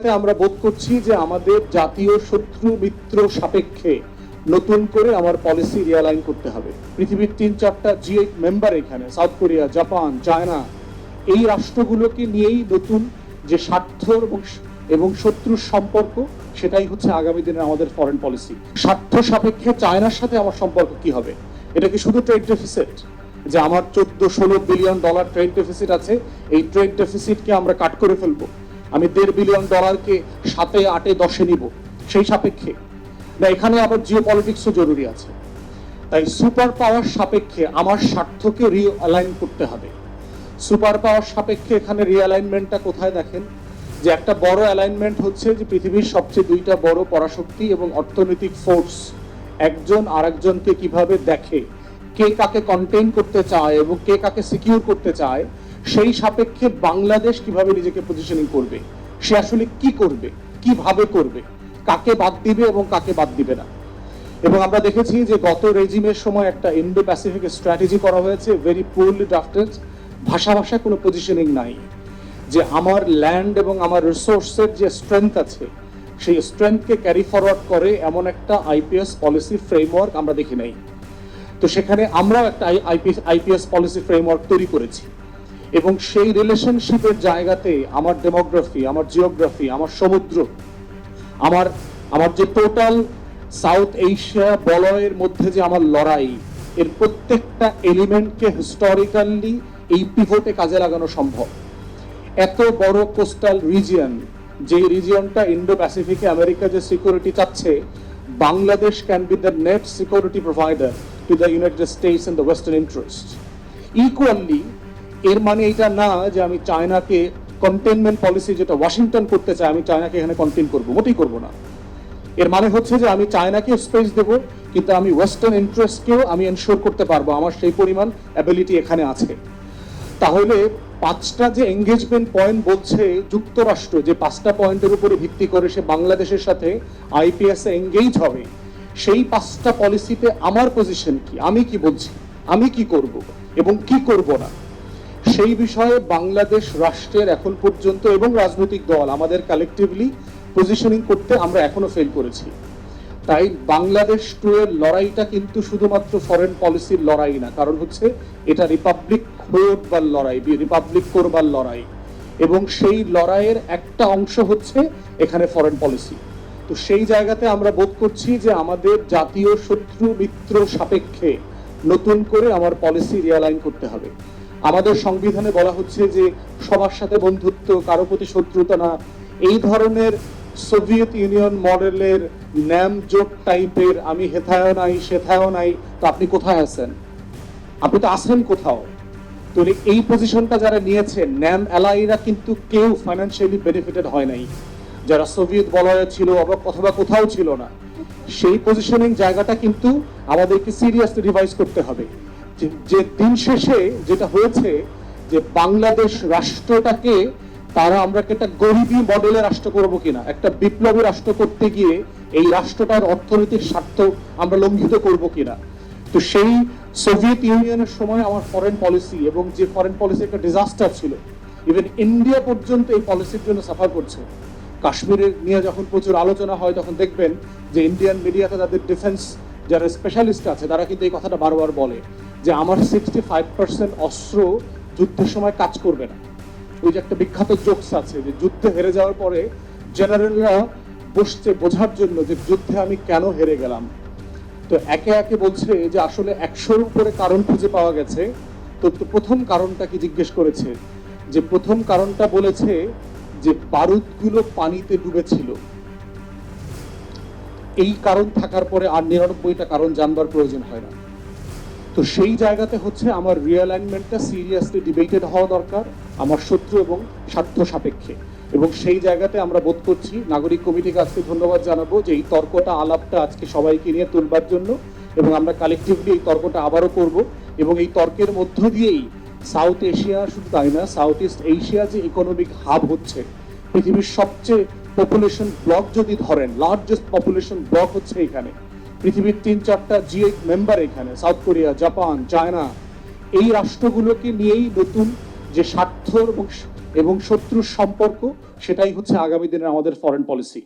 আমরা বোধ করছি যে আমাদের জাতীয় শত্রু মিত্র সাপেক্ষে নতুন করে আমার পলিসি রিয়ালাইন করতে হবে। পৃথিবীর তিন চারটা জি এইট মেম্বার এখানে সাউথ কোরিয়া জাপান চায়না এই রাষ্ট্রগুলোকে নিয়েই নতুন যে স্বার্থ এবং শত্রুর সম্পর্ক, সেটাই হচ্ছে আগামী দিনের আমাদের ফরেন পলিসি স্বার্থ সাপেক্ষে চায়নার সাথে আমার সম্পর্ক কি হবে? এটা কি শুধু ট্রেড ডেফিসিট যে আমার চোদ্দ ষোলো বিলিয়ন ডলার ট্রেড ডেফিসিট আছে, এই ট্রেড ডেফিসিটকে আমরা কাট করে ফেলব। আমি দেড় বিলিয়ন ডলারকে সাতে, আটে, দশে নিব। সেই সাপেক্ষে। না, এখানে আবার জিও পলিটিক্সও জরুরি আছে। তাই সুপার পাওয়ার সাপেক্ষে আমার স্বার্থকে রিঅ্যালাইন করতে হবে। সুপার পাওয়ার সাপেক্ষে এখানে রিঅ্যালাইনমেন্টটা কোথায় দেখেন? যে একটা বড় অ্যালাইনমেন্ট হচ্ছে যে পৃথিবীর সবচেয়ে দুইটা বড় পরাশক্তি এবং অর্থনৈতিক ফোর্স একজন আরেকজনকে কীভাবে দেখে, কে কাকে কন্টেইন করতে চায় এবং কে কাকে সিকিউর করতে চায় সেই সাপেক্ষে বাংলাদেশ কীভাবে নিজেকে পজিশনিং করবে? সে আসলে কি করবে? কীভাবে করবে? কাকে বাদ দিবে এবং কাকে বাদ দিবে না? এবং আমরা দেখেছি যে গত রেজিমের সময় একটা ইন্ডো প্যাসিফিক স্ট্র্যাটেজি করা হয়েছে ভেরি পুরলি ড্রাফটেড ভাষা ভাষায় কোনো পজিশনিং নাই। যে আমার ল্যান্ড এবং আমার রিসোর্সের যে স্ট্রেংথ আছে, সেই স্ট্রেংথকে ক্যারি ফরওয়ার্ড করে এমন একটা আইপিএস পলিসি ফ্রেমওয়ার্ক আমরা দেখি নাই। তো সেখানে আমরাও একটা আইপিএস আইপিএস পলিসি ফ্রেমওয়ার্ক তৈরি করেছি। এবং সেই রিলেশনশিপের জায়গাতে আমার ডেমোগ্রাফি, আমার জিওগ্রাফি, আমার সমুদ্র, আমার আমার যে টোটাল সাউথ এশিয়া বলয়ের মধ্যে যে আমার লড়াই, এর প্রত্যেকটা এলিমেন্টকে হিস্টোরিক্যালি এই পিভটে কাজে লাগানো সম্ভব। এত বড় কোস্টাল রিজিয়ন যে রিজিয়নটা ইন্ডো প্যাসিফিকে আমেরিকা যে সিকিউরিটি চাচ্ছে, Bangladesh can be the net security provider to the United States and the western interest equally এর মানে এটা না যে আমি চায়নাকে কন্টেনমেন্ট পলিসি যেটা ওয়াশিংটন করতে চায়, আমি চায়নাকে এখানে কন্টেন করব, মোটেই করব না। এর মানে হচ্ছে যে আমি চায়নাকে স্পেস দেব, কিন্তু আমি ওয়েস্টার্ন ইন্টারেস্টকেও আমি এনশোর করতে পারব, আমার সেই পরিমাণ অ্যাবিলিটি এখানে আছে। তাহলে পাঁচটা যে এঙ্গেজমেন্ট পয়েন্ট বলছে যুক্তরাষ্ট্র, যে পাঁচটা পয়েন্টের উপরে ভিত্তি করে সে বাংলাদেশের সাথে আইপিএস এ এঙ্গেজ হবে, সেই পাঁচটা পলিসিতে আমার পজিশন কি? আমি কি বলছি? আমি কি করব? এবং কি করব না? সেই বিষয়ে বাংলাদেশ রাষ্ট্রের এখন পর্যন্ত এবং রাজনৈতিক দল আমাদের কালেকটিভলি পজিশনিং করতে আমরা এখনও ফেল করেছি। তাই বাংলাদেশ টু এর লড়াইটা কিন্তু শুধুমাত্র ফরেন পলিসির লড়াই না, কারণ হচ্ছে এটা রিপাবলিক খোরবার লড়াই রিপাবলিক করবার লড়াই। এবং সেই লড়াইয়ের একটা অংশ হচ্ছে এখানে ফরেন পলিসি তো সেই জায়গাতে আমরা বোধ করছি যে আমাদের জাতীয় শত্রু মিত্র সাপেক্ষে নতুন করে আমার পলিসি রিয়ালাইন করতে হবে। আমাদের সংবিধানে বলা হচ্ছে যে সবার সাথে বন্ধুত্ব, কারও প্রতি শত্রুতা না। এই ধরনের সোভিয়েত ইউনিয়ন মডেলের ন্যাম জোট টাইপের আমি হেথায়ও নাই, সেথায়ও নাই, তো আপনি কোথায় আছেন? আপনি তো আছেন কোথাও। তো এই পজিশনটা যারা নিয়েছেন, ন্যাম অ্যালাইরা কিন্তু কেউ ফাইন্যান্সিয়ালি বেনিফিটেড হয় নাই। যারা সোভিয়েত বলয়ে ছিল অথবা কোথাও ছিল না। সেই পজিশনিং জায়গাটা কিন্তু আমাদেরকে সিরিয়াসলি রিভাইজ করতে হবে। যে- দিন শেষে যেটা হয়েছে যে বাংলাদেশ রাষ্ট্রটাকে তারা আমরা একটা গরিবী মডেলের রাষ্ট্র করব কিনা? একটা বিপ্লবী রাষ্ট্র করতে গিয়ে এই রাষ্ট্রটার অর্থনৈতিক স্বার্থ আমরা লঙ্ঘিত করব কিনা? তো সেই সোভিয়েত ইউনিয়নের সময় আমার ফরেন পলিসি এবং যে ফরেন পলিসি একটা ডিজাস্টার ছিল ইভেন ইন্ডিয়া পর্যন্ত এই পলিসির জন্য সাফার করছে। কাশ্মীরের নিয়ে যখন প্রচুর আলোচনা হয়, তখন দেখবেন যে ইন্ডিয়ান মিডিয়াতে তাদের ডিফেন্স যারা স্পেশালিস্ট আছে, তারা কিন্তু এই কথাটা বারবার বলে। যে আমার সিক্সটি ফাইভ পার্সেন্ট অস্ত্র যুদ্ধের সময় কাজ করবে না। ওই যে একটা বিখ্যাত জোকস আছে যে যুদ্ধে হেরে যাওয়ার পরে জেনারেলরা বসছে বোঝার জন্য যে যুদ্ধে আমি কেন হেরে গেলাম। তো একে একে বলছে যে আসলে একশোর উপরে কারণ খুঁজে পাওয়া গেছে। তো প্রথম কারণটা কি জিজ্ঞেস করেছে? যে প্রথম কারণটা বলেছে যে বারুদগুলো পানিতে ডুবেছিল। এই কারণ থাকার পরে আর নিরানব্বইটা কারণ জানবার প্রয়োজন হয় না। তো সেই জায়গাতে হচ্ছে আমার রিঅ্যালাইনমেন্টটা সিরিয়াসলি ডিবেটেড হওয়া দরকার, আমার শত্রু এবং স্বার্থ সাপেক্ষে। এবং সেই জায়গাতে আমরা বোধ করছি, নাগরিক কমিটিকে আজকে ধন্যবাদ জানাব যে এই তর্কটা, আলাপটা আজকে সবাইকে নিয়ে তুলবার জন্য এবং আমরা কালেকটিভলি এই তর্কটা আবারও করব। এবং এই তর্কের মধ্য দিয়েই সাউথ এশিয়া শুধু তাই না সাউথ ইস্ট এশিয়া যে ইকোনমিক হাব হচ্ছে, পৃথিবীর সবচেয়ে পপুলেশন ব্লক যদি ধরেন লার্জেস্ট পপুলেশন ব্লক হচ্ছে এখানে পৃথিবীর তিন চারটা জি মেম্বার এখানে সাউথ কোরিয়া জাপান চায়না এই রাষ্ট্রগুলোকে নিয়েই নতুন যে স্বার্থ এবং শত্রুর সম্পর্ক, সেটাই হচ্ছে আগামী দিনের আমাদের ফরেন পলিসি